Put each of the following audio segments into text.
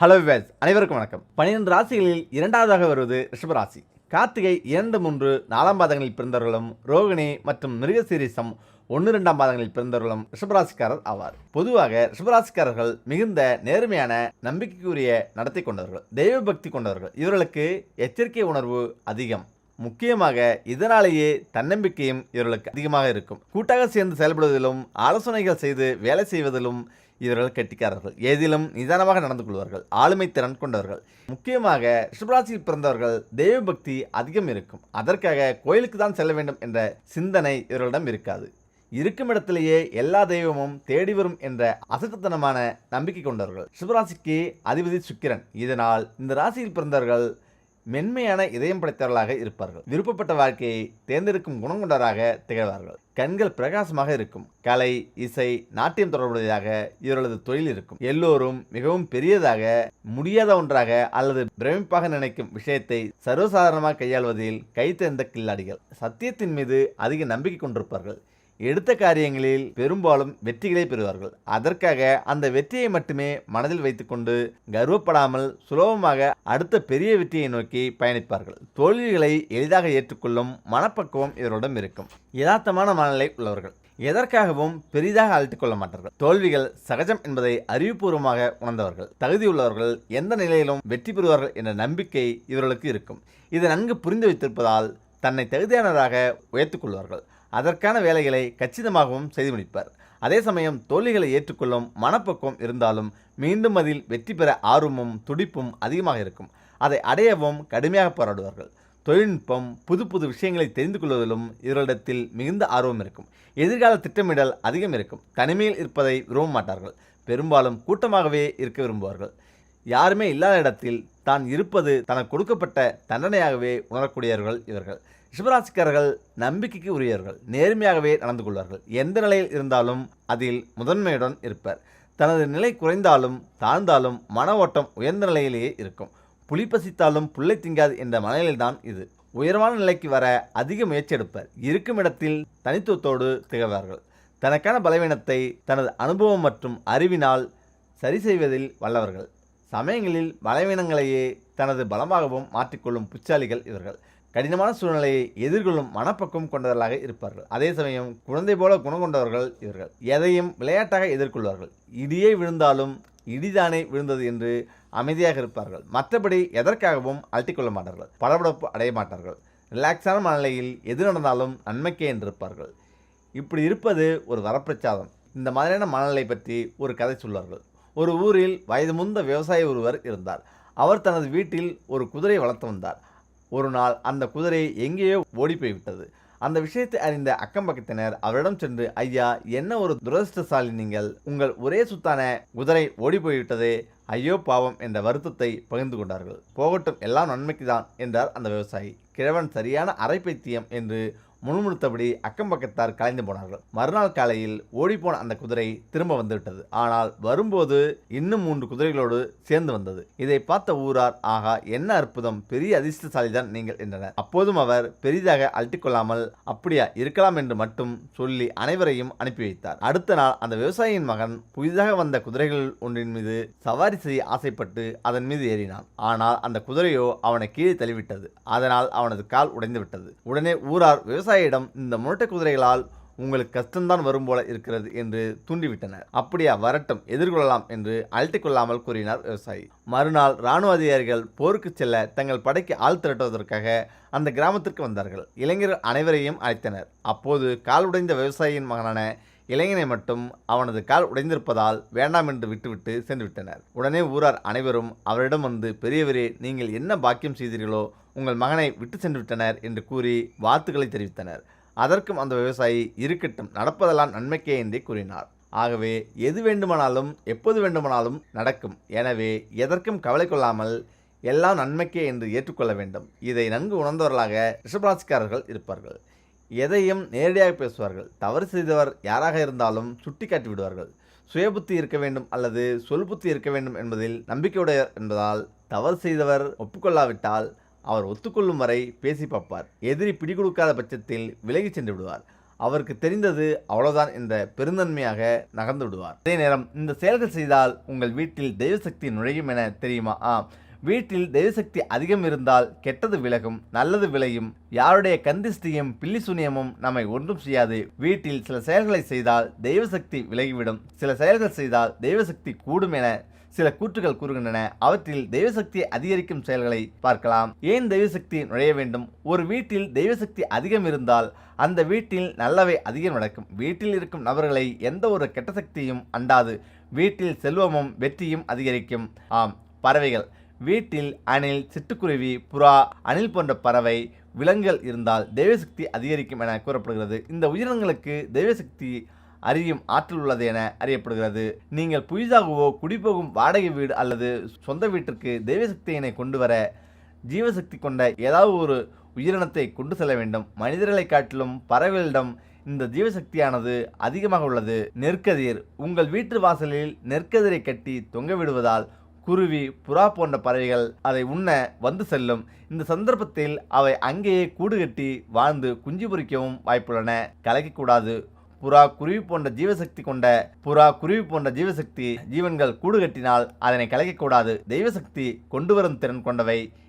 Hello wives அனைவருக்கும் வணக்கம். பன்னிரெண்டு ராசிகளில் இரண்டாவதாக வருவது ரிஷபராசி. கார்த்திகை இரண்டு மூன்று நாலாம் பாதங்களில் பிறந்தவர்களும் ரோகிணி மற்றும் மிருகசீரிசம் ஒன்று ரெண்டாம் பாதங்களில் பிறந்தவர்களும் ரிஷபராசிக்காரர் ஆவார். பொதுவாக ரிஷபராசிக்காரர்கள் மிகுந்த நேர்மையான நம்பிக்கைக்குரிய நடத்தை கொண்டவர்கள் தெய்வ பக்தி கொண்டவர்கள். இவர்களுக்கு எச்சரிக்கை உணர்வு அதிகம். முக்கியமாக இதனாலேயே தன்னம்பிக்கையும் இவர்களுக்கு அதிகமாக இருக்கும். கூட்டாக சேர்ந்து செயல்படுவதிலும் ஆலோசனைகள் செய்து வேலை செய்வதிலும் இவர்கள் கெட்டிக்காரர்கள். ஏதிலும் நிதானமாக நடந்து கொள்வார்கள். ஆளுமை திறன் கொண்டவர்கள். முக்கியமாக ரிஷபராசியில் பிறந்தவர்கள் தெய்வ பக்தி அதிகம் இருக்கும். அதற்காக கோயிலுக்கு தான் செல்ல வேண்டும் என்ற சிந்தனை இவர்களிடம் இருக்காது. இருக்கும் இடத்திலேயே எல்லா தெய்வமும் தேடி வரும் என்ற அசட்டுத்தனமான நம்பிக்கை கொண்டவர்கள். சிவராசிக்கு அதிபதி சுக்கிரன். இதனால் இந்த ராசியில் பிறந்தவர்கள் மென்மையான இதயம் படைத்தவர்களாக இருப்பார்கள். விருப்பப்பட்ட வாழ்க்கையை தேர்ந்தெடுக்கும் குணம் கொண்டவராக திகழ்வார்கள். கண்கள் பிரகாசமாக இருக்கும். கலை இசை நாட்டியம் தொடர்புடையதாக இவர்களது தொழில் இருக்கும். எல்லோரும் மிகவும் பெரியதாக முடியாத ஒன்றாக அல்லது பிரமிப்பாக நினைக்கும் விஷயத்தை சர்வசாதாரணமாக கையாள்வதில் கைத்தேர்ந்த கில்லாடிகள். சத்தியத்தின் மீது அதிக நம்பிக்கை கொண்டிருப்பார்கள். எடுத்த காரியங்களில் பெரும்பாலும் வெற்றிகளை பெறுவார்கள். அதற்காக அந்த வெற்றியை மட்டுமே மனதில் வைத்துக்கொண்டு கர்வப்படாமல் சுலபமாக அடுத்த பெரிய வெற்றியை நோக்கி பயணிப்பார்கள். தோல்விகளை எளிதாக ஏற்றுக்கொள்ளும் மனப்பக்குவம் இவரிடம் இருக்கும். யதார்த்தமான மனநிலை உள்ளவர்கள். எதற்காகவும் பெரிதாக அழைத்துக் கொள்ள மாட்டார்கள். தோல்விகள் சகஜம் என்பதை அறிவுபூர்வமாக உணர்ந்தவர்கள். தகுதியுள்ளவர்கள் எந்த நிலையிலும் வெற்றி பெறுவார்கள் என்ற நம்பிக்கை இவர்களுக்கு இருக்கும். இதை நன்கு புரிந்து வைத்திருப்பதால் தன்னை தகுதியானவராக உயர்த்துக்கொள்வார்கள் அதற்கான வேலைகளை கச்சிதமாகவும் செய்து முடிப்பார். அதே சமயம் தோல்விகளை ஏற்றுக்கொள்ளும் மனப்பக்குவம் இருந்தாலும் மீண்டும் அதில் வெற்றி பெற ஆர்வமும் துடிப்பும் அதிகமாக இருக்கும். அதை அடையவும் கடுமையாக போராடுவார்கள். தொழில்நுட்பம் புது புது விஷயங்களை தெரிந்து கொள்வதிலும் இவர்களிடத்தில் மிகுந்த ஆர்வம் இருக்கும். எதிர்கால திட்டமிடல் அதிகம் இருக்கும். தனிமையில் இருப்பதை விரும்ப மாட்டார்கள். பெரும்பாலும் கூட்டமாகவே இருக்க விரும்புவார்கள். யாருமே இல்லாத இடத்தில் தான் இருப்பது தனக்கு கொடுக்கப்பட்ட தண்டனையாகவே உணரக்கூடியவர்கள் இவர்கள். ரிஷபராசிக்காரர்கள் நம்பிக்கைக்கு உரியவர்கள் நேர்மையாகவே நடந்து கொள்வார்கள். எந்த நிலையில் இருந்தாலும் அதில் முதன்மையுடன் இருப்பர். தனது நிலை குறைந்தாலும் தாழ்ந்தாலும் மன ஓட்டம் உயர்ந்த நிலையிலேயே இருக்கும். புலி பசித்தாலும் புல்லை திங்காது என்ற மனநிலைதான் இது. உயர்வான நிலைக்கு வர அதிக முயற்சி எடுப்பர். இருக்கும் இடத்தில் தனித்துவத்தோடு திகழ்வார்கள். தனக்கான பலவீனத்தை தனது அனுபவம் மற்றும் அறிவினால் சரி செய்வதில் வல்லவர்கள். சமயங்களில் பலவீனங்களையே தனது பலமாகவும் மாற்றிக்கொள்ளும் புச்சாலிகள் இவர்கள். கடினமான சூழ்நிலையை எதிர்கொள்ளும் மனப்பக்கம் கொண்டவர்களாக இருப்பார்கள். அதே சமயம் குழந்தை போல குணம் கொண்டவர்கள் இவர்கள். எதையும் விளையாட்டாக எதிர்கொள்வார்கள். இடியே விழுந்தாலும் இடிதானே விழுந்தது என்று அமைதியாக இருப்பார்கள். மற்றபடி எதற்காகவும் அழட்டிக்கொள்ள மாட்டார்கள். படபடப்பு அடைய மாட்டார்கள். ரிலாக்ஸான மனநிலையில் எது நடந்தாலும் நன்மைக்கே என்றிருப்பார்கள் இப்படி இருப்பது ஒரு வரப்பிரச்சாதம் இந்த மாதிரியான மனநிலை பற்றி ஒரு கதை சொல்வார்கள். ஒரு ஊரில் வயது முந்த விவசாயி ஒருவர் இருந்தார். அவர் தனது வீட்டில் ஒரு குதிரை வளர்த்து வந்தார். ஒரு நாள் அந்த குதிரை எங்கேயோ ஓடி போய்விட்டது அந்த விஷயத்தை அறிந்த அக்கம் பக்கத்தினர் அவரிடம் சென்று ஐயா என்ன ஒரு துரதிருஷ்டசாலி நீங்கள்? உங்கள் ஒரே சுத்தான குதிரை ஓடி போய்விட்டதே ஐயோ பாவம் என்ற வருத்தத்தை பகிர்ந்து கொண்டார்கள். போகட்டும் எல்லாம் நன்மைக்கு தான் என்றார் அந்த விவசாயி. கிழவன் சரியான அரைப்பைத்தியம் என்று முணுமுணுத்தபடி அக்கம் பக்கத்தார் கலைந்து போனார்கள். மறுநாள் காலையில் ஓடிப்போன அந்த குதிரை திரும்ப வந்துவிட்டது. ஆனால் வரும்போது இன்னும் மூன்று குதிரைகளோடு சேர்ந்து வந்தது. இதை பார்த்த ஊரார் ஆகா என்ன அற்புதம்! பெரிய அதிர்ஷ்டசாலிதான் நீங்கள் என்றனர். அப்போதும் அவர் பெரிதாக அழட்டிக்கொள்ளாமல் அப்படியா இருக்கலாம் என்று மட்டும் சொல்லி அனைவரையும் அனுப்பி வைத்தார். அடுத்த நாள் அந்த விவசாயியின் மகன் புதிதாக வந்த குதிரைகள் ஒன்றின் மீது சவாரி செய்ய ஆசைப்பட்டு அதன் மீது ஏறினான். ஆனால் அந்த குதிரையோ அவனை கீழே தள்ளிவிட்டது. அதனால் அவனது கால் உடைந்து விட்டது உடனே ஊரார் விவசாயியிடம் இந்த முரட்டை குதிரைகளால் உங்களுக்கு கஷ்டம்தான் வரும் போல இருக்கிறது என்று தூண்டிவிட்டனர். அப்படியா வரட்டும் எதிர்கொள்ளலாம் என்று அழட்டிக் கொள்ளாமல் கூறினார் விவசாயி. மறுநாள் இராணுவ அதிகாரிகள் போருக்கு செல்ல தங்கள் படைக்கு ஆள் திரட்டுவதற்காக அந்த கிராமத்திற்கு வந்தார்கள். இளைஞர்கள் அனைவரையும் அழைத்தனர். அப்போது கால் உடைந்த விவசாயியின் மகனான இளைஞனை மட்டும் அவனது கால் உடைந்திருப்பதால் வேண்டாம் என்று விட்டுவிட்டு சென்றுவிட்டனர். உடனே ஊரார் அனைவரும் அவரிடம் வந்து பெரியவரே நீங்கள் என்ன பாக்கியம் செய்தீர்களோ உங்கள் மகனை விட்டு சென்று விட்டனர் என்று கூறி வாழ்த்துக்களை தெரிவித்தனர். அதற்கும் அந்த விவசாயி இருக்கட்டும் நடப்பதெல்லாம் நன்மைக்கே என்றே கூறினார். ஆகவே எது வேண்டுமானாலும் எப்போது வேண்டுமானாலும் நடக்கும். எனவே எதற்கும் கவலை கொள்ளாமல் எல்லாம் நன்மைக்கே என்று ஏற்றுக்கொள்ள வேண்டும். இதை நன்கு உணர்ந்தவர்களாக ரிஷபராசிக்காரர்கள் இருப்பார்கள். எதையும் நேரடியாக பேசுவார்கள். தவறு செய்தவர் யாராக இருந்தாலும் சுட்டி காட்டி விடுவார்கள். சுயபுத்தி இருக்க வேண்டும் அல்லது சொல் புத்தி இருக்க வேண்டும் என்பதில் நம்பிக்கையுடையவர் என்பதால் தவறு செய்தவர் ஒப்புக்கொள்ளாவிட்டால் அவர் ஒத்துக்கொள்ளும் வரை பேசி பார்ப்பார். எதிரி பிடிகொடுக்காத பட்சத்தில் விலகி சென்று விடுவார். அவருக்கு தெரிந்தது அவ்வளவுதான் என்ற பெருந்தன்மையாக நகர்ந்து விடுவார். அதே நேரம் இந்த செயல்கள் செய்தால் உங்கள் வீட்டில் தெய்வசக்தி நுழையும் என தெரியுமா? ஆம். வீட்டில் தெய்வசக்தி அதிகம் இருந்தால் கெட்டது விலகும் நல்லது விளையும். யாருடைய கந்திஷ்டியும் பில்லி சுனியமும் நம்மை ஒன்றும் செய்யாது. வீட்டில் சில செயல்களை செய்தால் தெய்வசக்தி விலகிவிடும். சில செயல்கள் செய்தால் தெய்வசக்தி கூடும் என சில கூற்றுகள் கூறுகின்றன. அவற்றில் தெய்வசக்தியை அதிகரிக்கும் செயல்களை பார்க்கலாம். ஏன் தெய்வசக்தி நுழைய வேண்டும்? ஒரு வீட்டில் தெய்வசக்தி அதிகம் இருந்தால் அந்த வீட்டில் நல்லவை அதிகம் நடக்கும். வீட்டில் இருக்கும் நபர்களை எந்த ஒரு கெட்ட சக்தியும் அண்டாது. வீட்டில் செல்வமும் வெற்றியும் அதிகரிக்கும். ஆம் பறவைகள். வீட்டில் அணில் சிட்டுக்குருவி புறா அணில் போன்ற பறவை விலங்குகள் இருந்தால் தெய்வசக்தி அதிகரிக்கும் என கூறப்படுகிறது. இந்த உயிரினங்களுக்கு தெய்வசக்தி அறியும் ஆற்றல் உள்ளது என அறியப்படுகிறது. நீங்கள் புதிதாகவோ குடிபோகும் வாடகை வீடு அல்லது சொந்த வீட்டிற்கு தெய்வசக்தியினை கொண்டு வர ஜீவசக்தி கொண்ட ஏதாவது ஒரு உயிரினத்தை கொண்டு செல்ல வேண்டும். மனிதர்களை காட்டிலும் பறவைகளிடம் இந்த ஜீவசக்தியானது அதிகமாக உள்ளது. நெற்கதிர். உங்கள் வீட்டு வாசலில் நெற்கதிரை கட்டி தொங்க விடுவதால் குருவி புறா போன்ற பறவைகள் அதை உண்ண வந்து செல்லும். இந்த சந்தர்ப்பத்தில் அவை அங்கேயே கூடு கட்டி வாழ்ந்து குஞ்சு பொரிக்கவும் வாய்ப்புள்ளன. கலக்கக்கூடாது. புறா குருவி போன்ற ஜீவசக்தி கொண்ட புறா குருவி போன்ற ஜீவசக்தி ஜீவன்கள் கூடு கட்டினால் அதனை கலைக்கக்கூடாது. தெய்வசக்தி கொண்டு வரும் திறன் கொண்டவை.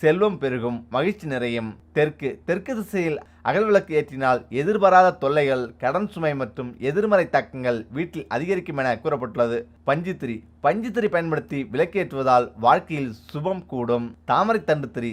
செல்வம் பெருகும் மகிழ்ச்சி நிறையும். தெற்கு தெற்கு திசையில் அகல் விளக்கு ஏற்றினால் எதிர்பாராத தொல்லைகள் கடன் சுமை மற்றும் எதிர்மறை தாக்கங்கள் வீட்டில் அதிகரிக்கும் என கூறப்பட்டுள்ளது. பஞ்சுத்திரி பஞ்சுத்திரி பயன்படுத்தி விளக்கேற்றுவதால் வாழ்க்கையில் சுபம் கூடும். தாமரை தண்டு திரி